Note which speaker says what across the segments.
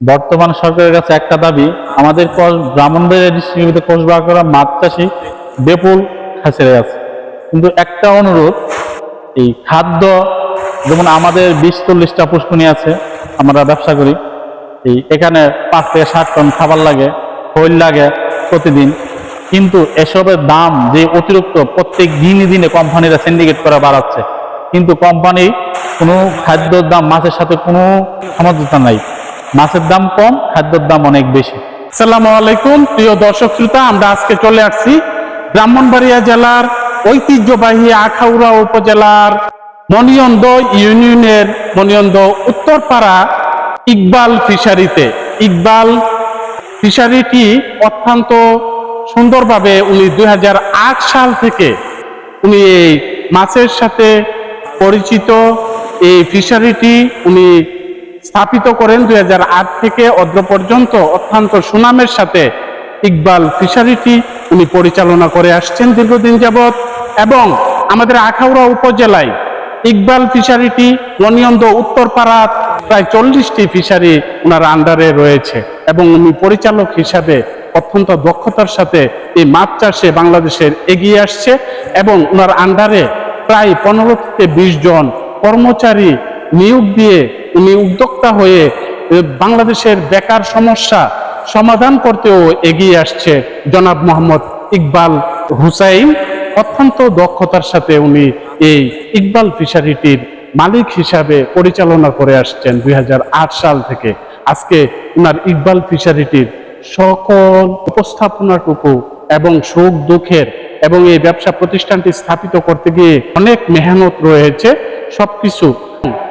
Speaker 1: বর্তমান সরকারের কাছে একটা দাবি, আমাদের ব্রাহ্মণবাড়িয়া ডিস্ট্রিক্টে কোষবাগ করা মাছ চাষি বেপুল খাসেরে আছে। কিন্তু একটা অনুরোধ, এই খাদ্য, যেমন আমাদের বিশ চল্লিশটা পুষ্কনি আছে, আমরা ব্যবসা করি, এই এখানে পাঁচ থেকে ষাট টন খাবার লাগে, খৈল লাগে প্রতিদিন। কিন্তু এসবের দাম যে অতিরিক্ত প্রত্যেক দিনই দিনে কোম্পানিরা সিন্ডিকেট করে বাড়াচ্ছে। কিন্তু কোম্পানি কোনো খাদ্যর দাম, মাছের সাথে কোনো সামঞ্জস্য নাই। মাছের দাম কম, খাদ্যের দাম অনেক বেশি।
Speaker 2: আসসালামু আলাইকুম, প্রিয় দর্শক শ্রোতা, আমরা আজকে চলে আসছি ব্রাহ্মণবাড়িয়া জেলার ঐতিহ্যবাহী আখাউড়া উপজেলার মনিয়ন্দ ইউনিয়নের মনিয়ন্দ উত্তরপাড়া ইকবাল ফিশারিতে। ইকবাল ফিশারিটি অত্যন্ত সুন্দরভাবে উনি দু হাজার আট সাল থেকে উনি এই মাছের সাথে পরিচিত। এই ফিশারিটি উনি স্থাপিত করেন দুই হাজার আট থেকে অদ্র পর্যন্ত। অত্যন্ত সুনামের সাথে ইকবাল ফিশারিটি উনি পরিচালনা করে আসছেন দীর্ঘদিন যাবৎ। এবং আমাদের আখাউড়া উপজেলায় ইকবাল ফিশারিটি অনিয়ন্দ উত্তরপাড়া প্রায় চল্লিশটি ফিশারি ওনার আন্ডারে রয়েছে। এবং উনি পরিচালক হিসাবে অত্যন্ত দক্ষতার সাথে এই মাছ চাষে বাংলাদেশের এগিয়ে আসছে। এবং ওনার আন্ডারে প্রায় পনেরো থেকে বিশ জন কর্মচারী নিয়োগ দিয়ে উনি উদ্যোক্তা হয়ে বাংলাদেশের বেকার সমস্যা সমাধান করতেও এগিয়ে আসছে জনাব মোহাম্মদ ইকবাল হুসাইন। অত্যন্ত দক্ষতার সাথে উনি এই ইকবাল ফিশারিটির মালিক হিসাবে পরিচালনা করে আসছেন দুই হাজার আট সাল থেকে। আজকে উনার ইকবাল ফিশারিটির সকল উপস্থাপনাটুকু এবং সুখ দুঃখের এবং এই ব্যবসা প্রতিষ্ঠানটি স্থাপিত করতে গিয়ে অনেক মেহনত রয়েছে। সবকিছু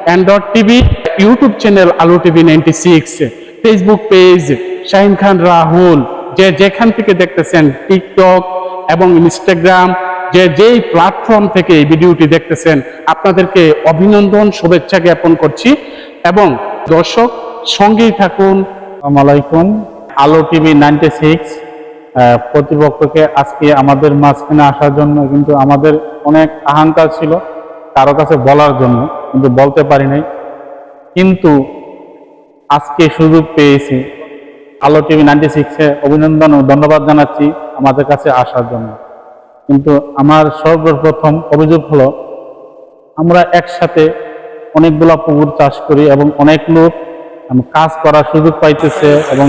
Speaker 2: Android TV YouTube channel Alo TV ninety six Facebook page Shahin Khan Rahul যে যেখান থেকে দেখতেছেন টিকটক এবং ইনস্টাগ্রাম যে যেই প্ল্যাটফর্ম থেকে এই ভিডিওটি দেখতেছেন, আপনাদেরকে অভিনন্দন, শুভেচ্ছা জ্ঞাপন করছি। এবং দর্শক, সঙ্গেই থাকুন।
Speaker 1: আলাইকুম। আলো টিভি নাইনটি সিক্স প্রতিপক্ষকে আজকে আমাদের মাঝখানে আসার জন্য কিন্তু আমাদের অনেক আহংকার ছিল কারও কাছে বলার জন্য। কিন্তু বলতে পারি নাই। কিন্তু আজকে সুযোগ পেয়েছি। আলো টিভি নাইনটি সিক্সে অভিনন্দন ও ধন্যবাদ জানাচ্ছি আমাদের কাছে আসার জন্য। কিন্তু আমার সর্বপ্রথম অভিযোগ হলো, আমরা একসাথে অনেকগুলা পুকুর চাষ করি এবং অনেক লোক কাজ করার সুযোগ পাইতেছে এবং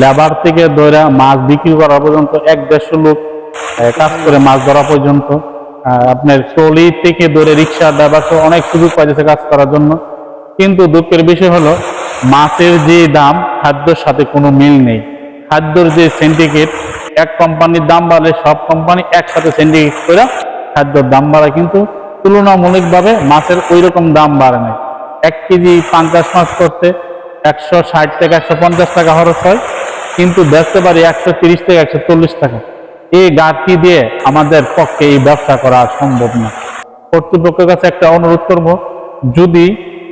Speaker 1: লেবার থেকে ধরে মাছ বিক্রি করা পর্যন্ত এক দেড়শো লোক কাজ করে মাছ ধরা পর্যন্ত। আপনার ট্রলি থেকে ধরে রিক্সা, ড্রাইভার অনেক সুযোগ পাইতেছে কাজ করার জন্য। কিন্তু দুঃখের বিষয় হলো, মাছের যে দাম, খাদ্যর সাথে কোনো মিল নেই। খাদ্যর যে সিন্ডিকেট এক কোম্পানির দাম বাড়লে সব কোম্পানি একসাথে সিন্ডিকেট করে খাদ্যর দাম বাড়ায়। কিন্তু তুলনামূলকভাবে মাছের ওই রকম দাম বাড়ে নাই এক কেজি পাঙ্কাশ মাছ করতে একশো ষাট থেকে একশো পঞ্চাশ টাকা খরচ হয়। কিন্তু বেচতে পারি একশো তিরিশ থেকে একশো চল্লিশ টাকা। এই ঘাটতি দিয়ে আমাদের পক্ষে এই ব্যবসা করা সম্ভব না। কর্তৃপক্ষের কাছে একটা অনুরোধ করব, যদি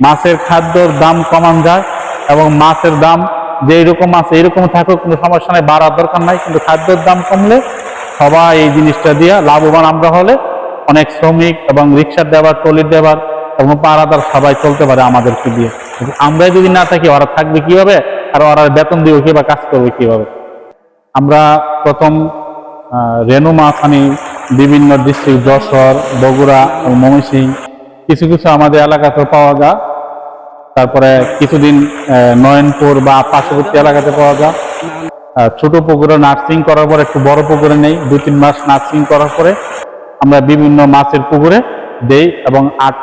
Speaker 1: মাছের খাদ্যর দাম কমান যায় এবং মাছের দাম যে এরকম আছে এরকম থাকুক, কোনো সমস্যা নেই, বাড়ার দরকার নাই, কিন্তু খাদ্যের দাম কমলে সবাই এই জিনিসটা দিয়ে লাভবান আমরা হলে অনেক শ্রমিক এবং রিক্সার ড্রাইভার, ট্রলির ড্রাইভার এবং পাড়াদার সবাই চলতে পারে আমাদেরকে দিয়ে। আমরা যদি না থাকি, ওরা থাকবে কীভাবে? আর ওরা বেতন দিবে কি বা কাজ করবে কীভাবে? আমরা প্রথম রেণু মাছ আনি বিভিন্ন ডিস্ট্রিক্ট, যশোর, বগুড়া ময়মনসিং, কিছু কিছু আমাদের এলাকাতে পাওয়া যায়। তারপরে কিছুদিন নয়নপুর বা পার্শ্ববর্তী এলাকাতে পাওয়া যায়। ছোট পুকুরে নার্সিং করার পর, একটু বড় পুকুরে নেই দু তিন মাস নার্সিং করার পরে আমরা বিভিন্ন মাছের পুকুরে দেই এবং আট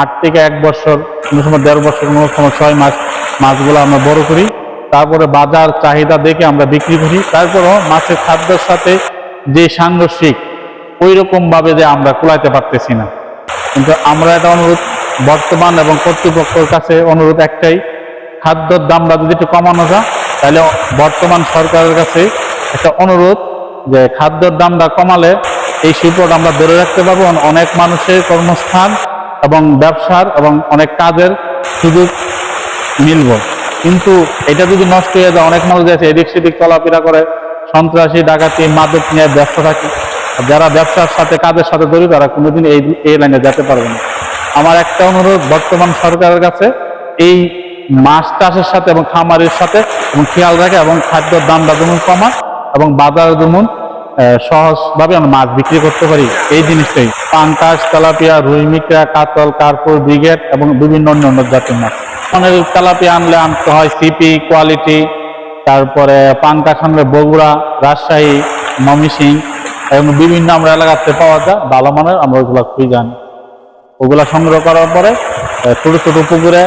Speaker 1: আট থেকে এক বছর, কোনো সময় দেড় বছর, কোনো সময় ছয় মাস মাছগুলো আমরা বড় করি। তারপরে বাজার চাহিদা দেখে আমরা বিক্রি করি। তারপরও মাছের খাদ্যের সাথে যে সাংঘর্ষিক ওই রকম ভাবে যে আমরা কুলাইতে পারতেছি না। কিন্তু আমরা এটা অনুরোধ, বর্তমান এবং কর্তৃপক্ষের কাছে অনুরোধ একটাই, খাদ্যর দামটা যদি একটু কমানো যায়, তাহলে বর্তমান সরকারের কাছে একটা অনুরোধ যে খাদ্যর দামটা কমালে এই শিল্পটা আমরা ধরে রাখতে পারব। অনেক মানুষের কর্মস্থান এবং ব্যবসার এবং অনেক কাজের সুযোগ মিলব। কিন্তু এটা যদি নষ্ট হয়ে যায়, অনেক মানুষ আছে এদিক সেদিক চলাফেরা করে সন্ত্রাসী, ডাকাতি, মাদক নিয়ে ব্যস্ত থাকে। যারা ব্যবসার সাথে, কাজের সাথে জড়িত, তারা কোনোদিন এই এই লাইনে যেতে পারবে না। আমার একটা অনুরোধ, বর্তমান সরকারের কাছে এই মাছ চাষের সাথে এবং খামারের সাথে এবং খেয়াল রাখে এবং খাদ্যের দামটা যেমন কমা এবং বাজার যেমন সহজভাবে আমরা মাছ বিক্রি করতে পারি। এই জিনিসটাই। পাঙ্কাশ তেলাপিয়া, রুই মিকড়া কাতল, কার্পুর, ব্রিগেড এবং বিভিন্ন অন্য অন্য জাতের মাছ। অনেক তেলাপিয়া আনলে আনতে হয়, সিপি, কোয়ালিটি তারপরে আনলে বগুড়া, রাজশাহী ময়মনসিং এবং বিভিন্ন আমরা এলাকাতে পাওয়া যায়, ভালো মানের আমরা ওইগুলো খুঁজে জানি ওগুলা সংগ্রহ করার পরে ছোট ছোট পুকুরে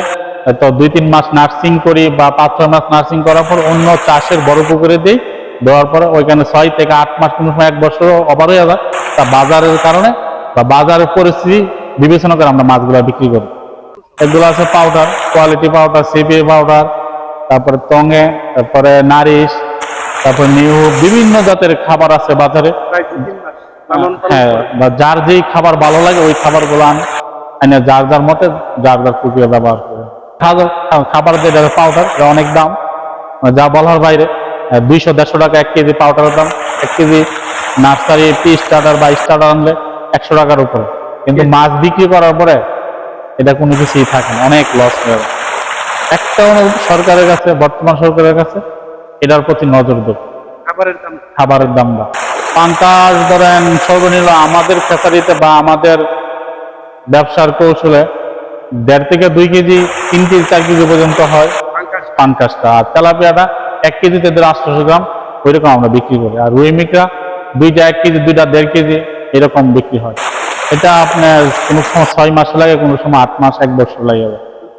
Speaker 1: তো দুই তিন মাস নার্সিং করি বা পাঁচ ছয় মাস নার্সিং করার পর অন্য চাষের বড় পুকুরে দিই। দেওয়ার পরে ওইখানে ছয় থেকে আট মাস কোনো সময় এক বছর অবার হয়ে যায়। তা বাজারের কারণে বা বাজারের পরিস্থিতি বিবেচনা করে আমরা মাছগুলো বিক্রি করি। এগুলো আছে powder quality powder CP powder তারপরে টঙে তারপরে নারিশ তারপর নিউ বিভিন্ন জাতের খাবার আছে বাজারে। হ্যাঁ বা যার যেই খাবার ভালো লাগে ওই খাবারগুলো আনে। এনে যার যার মতে যার যার প্রক্রিয়া ব্যবহার করে। খাবার যেটা পাউডার অনেক দাম। যা বলার বাইরে দুইশো দেড়শো টাকা এক কেজি পাউডারের দাম। এক কেজি নার্সারি টি স্টার্টার বা স্টার্টার আনলে একশো টাকার উপরে। কিন্তু মাছ বিক্রি করার পরে এটা কোনো কিছুই থাকে না অনেক লস হয়ে একটা সরকারের কাছে বর্তমান সরকারের কাছে এটার প্রতি নজর দেব।
Speaker 2: খাবারের দাম
Speaker 1: খাবারের দামটা পাঙ্কাশ ধরেন সর্বনিম্ন আমাদের ফ্যাসারিতে বা আমাদের ব্যবসার কৌশলে দেড় থেকে দুই কেজি তিন কেজি চার কেজি পর্যন্ত হয় পাঙ্কাশটা আর তেলাপিয়াটা এক কেজিতে দেড় আটশোশো গ্রাম ওইরকম আমরা বিক্রি করি। আর রুই মিকরা দুইটা এক কেজি দুইটা দেড় কেজি এরকম বিক্রি হয়। এটা আপনার কোনো সময় ছয় মাস লাগে কোনো সময় আট মাস এক বছর লাগে।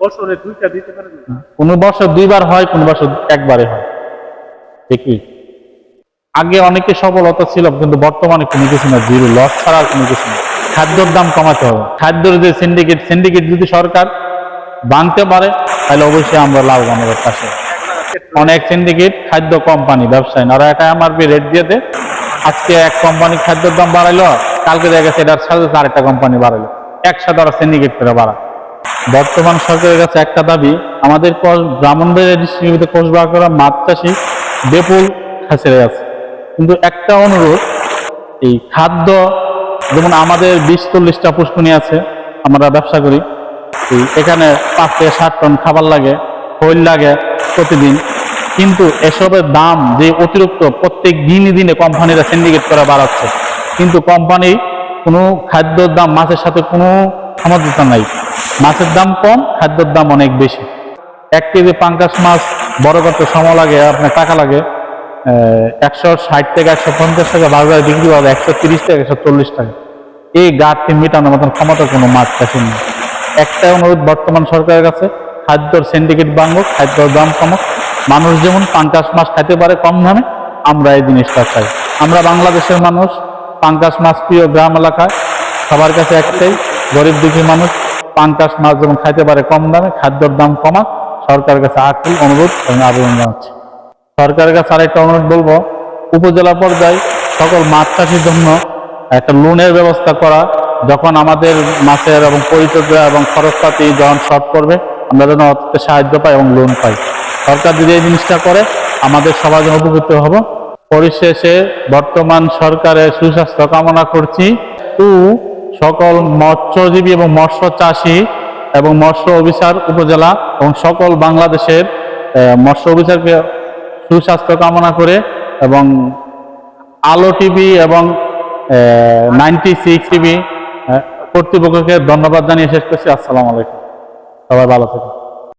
Speaker 2: বছরে দুইটা দিতে পারেন না?
Speaker 1: কোনো বছর দুইবার হয়, কোনো বছর একবারে হয়। বিক্রি আগে অনেকে সফলতা ছিল, কিন্তু বর্তমানে কোনো কিছু না, জিরো লস ছাড়া কোনো কিছু না। খাদ্যর দাম কমাতে হবে। খাদ্যের যে সিন্ডিকেট সিন্ডিকেট যদি সরকার বানতে পারে, তাহলে অবশ্যই আমরা লাভবান হবে পাশে অনেক সিন্ডিকেট খাদ্য কোম্পানি ব্যবসায়ী ওরা একটা এমআরপি রেট দিয়ে দেয় আজকে এক কোম্পানি খাদ্যের দাম বাড়াইলো, কালকে দেখা গেছে এটার সাথে আরেকটা কোম্পানি বাড়াইলো। একসাথে ওরা সিন্ডিকেট করে বাড়ায়। বর্তমান সরকারের কাছে একটা দাবি, আমাদের ব্রাহ্মণবাড়িয়া ডিস্ট্রিক্টে কোষবাগ করা মাছ চাষি বেপুল হাসিরে আছে। কিন্তু একটা অনুরোধ, এই খাদ্য, যেমন আমাদের বিশ চল্লিশটা পুষ্কনি আছে, আমরা ব্যবসা করি এখানে পাঁচ থেকে ষাট টন খাবার লাগে, খৈল লাগে প্রতিদিন। কিন্তু এসবের দাম যে অতিরিক্ত প্রত্যেক দিনই দিনে কোম্পানিরা সিন্ডিকেট করে বাড়াচ্ছে। কিন্তু কোম্পানি কোনো খাদ্যর দাম, মাছের সাথে কোনো সামঞ্জস্য নাই। মাছের দাম কম, খাদ্যের দাম অনেক বেশি। এক কেজি পাঙ্কাশ মাছ বড় করতে সময় লাগে, আপনার টাকা লাগে। একশো ষাট থেকে একশো পঞ্চাশ টাকা, বাজারে বিক্রি হবে একশো তিরিশ থেকে একশো চল্লিশ টাকা। এই ঘাটতি মেটানোর মতন ক্ষমতা কোনো মাছ চাষের নেই। একটা অনুরোধ বর্তমান সরকারের কাছে, খাদ্যর সিন্ডিকেট বাঙ্গুক খাদ্যর দাম কমক। মানুষ যেমন পাঙ্কাশ মাছ খাইতে পারে কম দামে, আমরা এই জিনিসটা চাই। আমরা বাংলাদেশের মানুষ পাঙ্কাশ মাছ প্রিয় গ্রাম এলাকায়, সবার কাছে একটাই, গরিব দুঃখী মানুষ পাঙ্কাশ মাছ যেমন খাইতে পারে কম দামে, খাদ্যর দাম কমাক, সরকারের কাছে আকুল অনুরোধ এবং আবেদন জানাচ্ছি। সরকারের কাছে আরেকটা অনুরোধ বলব, উপজেলা পর্যায়ে সকল মাছ চাষির জন্য একটা লোনের ব্যবস্থা করা, যখন আমাদের মাছের এবং পরিচর্যা এবং খরচপাতি যখন শর্ট করবে, আমরা যেন অর্থে সাহায্য পাই এবং লোন পাই। সরকার যদি এই জিনিসটা করে, আমাদের সবার জন্য উপকৃত হব। পরিশেষে বর্তমান সরকারের সুস্বাস্থ্য কামনা করছি। টু সকল মৎস্যজীবী এবং মৎস্য চাষী এবং মৎস্য অফিসার উপজেলা এবং সকল বাংলাদেশের মৎস্য অফিসারকে সুস্বাস্থ্য কামনা করে এবং আলো টিভি এবং নাইনটি সিক্স টিভি কর্তৃপক্ষকে ধন্যবাদ জানিয়ে শেষ করছি। আসসালামু আলাইকুম। সবাই ভালো থাকুন।